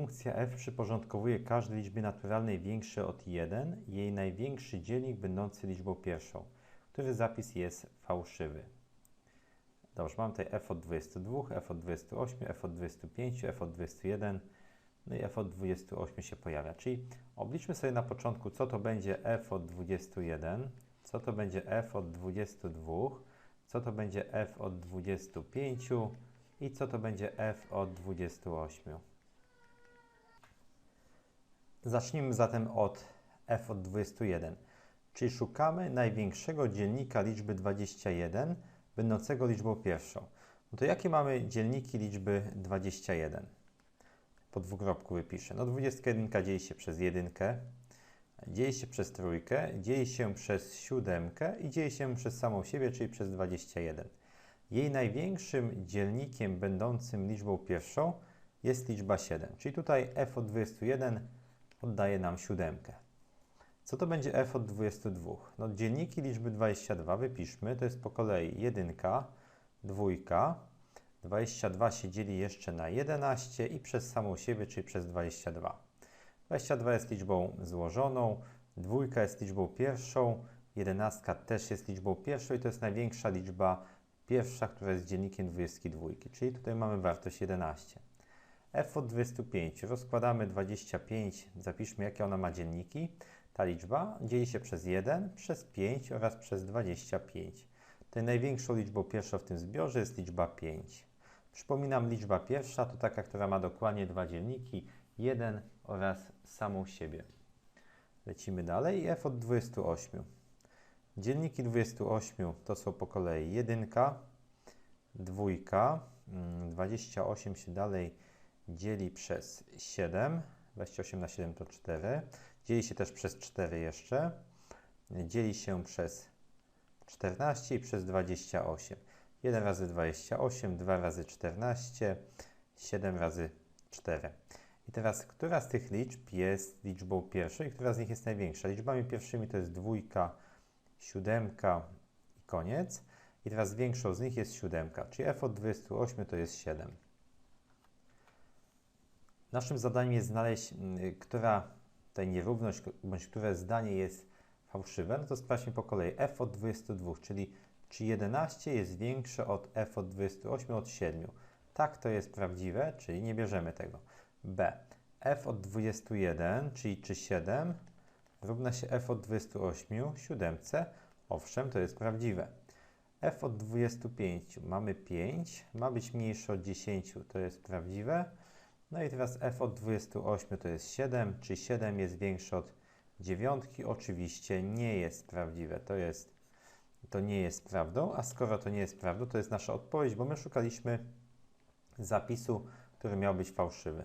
Funkcja f przyporządkowuje każdej liczbie naturalnej większej od 1 jej największy dzielnik będący liczbą pierwszą, który zapis jest fałszywy. Dobrze, mam tutaj f od 22, f od 28, f od 25, f od 21, no i f od 28 się pojawia. Czyli obliczmy sobie na początku, co to będzie f od 21, co to będzie f od 22, co to będzie f od 25 i co to będzie f od 28. Zacznijmy zatem od f od 21, czyli szukamy największego dzielnika liczby 21, będącego liczbą pierwszą. No to jakie mamy dzielniki liczby 21? Po dwukropku wypiszę. No 21 dzieje się przez jedynkę, dzieje się przez trójkę, dzieje się przez siódemkę i dzieje się przez samą siebie, czyli przez 21. Jej największym dzielnikiem będącym liczbą pierwszą jest liczba 7, czyli tutaj f od 21 oddaje nam siódemkę. Co to będzie f od 22? No dzielniki liczby 22 wypiszmy, to jest po kolei 1, 2, 22 się dzieli jeszcze na 11 i przez samą siebie, czyli przez 22. 22 jest liczbą złożoną, dwójka jest liczbą pierwszą, 11 też jest liczbą pierwszą i to jest największa liczba pierwsza, która jest dziennikiem 22, czyli tutaj mamy wartość 11 f od 25. Rozkładamy 25, zapiszmy jakie ona ma dzienniki. Ta liczba dzieli się przez 1, przez 5 oraz przez 25. Tutaj największą liczbą pierwszą w tym zbiorze jest liczba 5. Przypominam, liczba pierwsza to taka, która ma dokładnie dwa dzielniki, 1 oraz samą siebie. Lecimy dalej. f od 28. Dzielniki 28 to są po kolei 1, 2, 28 się dalej dzieli przez 7, 28 na 7 to 4, dzieli się też przez 4 jeszcze, dzieli się przez 14 i przez 28. 1 razy 28, 2 razy 14, 7 razy 4. I teraz, która z tych liczb jest liczbą pierwszą i która z nich jest największa? Liczbami pierwszymi to jest dwójka, siódemka i koniec. I teraz większą z nich jest siódemka, czyli f od 28 to jest 7. Naszym zadaniem jest znaleźć, która ta nierówność, bądź które zdanie jest fałszywe. No to sprawdźmy po kolei. f od 22, czyli czy 11 jest większe od f od 28 od 7. Tak, to jest prawdziwe, czyli nie bierzemy tego. b. f od 21, czyli czy 7 równa się f od 28, 7. Owszem, to jest prawdziwe. f od 25 mamy 5, ma być mniejsze od 10, to jest prawdziwe. No i teraz f od 28 to jest 7, czy 7 jest większe od 9? Oczywiście nie jest prawdziwe, to, jest, to nie jest prawdą, a skoro to nie jest prawdą, to jest nasza odpowiedź, bo my szukaliśmy zapisu, który miał być fałszywy.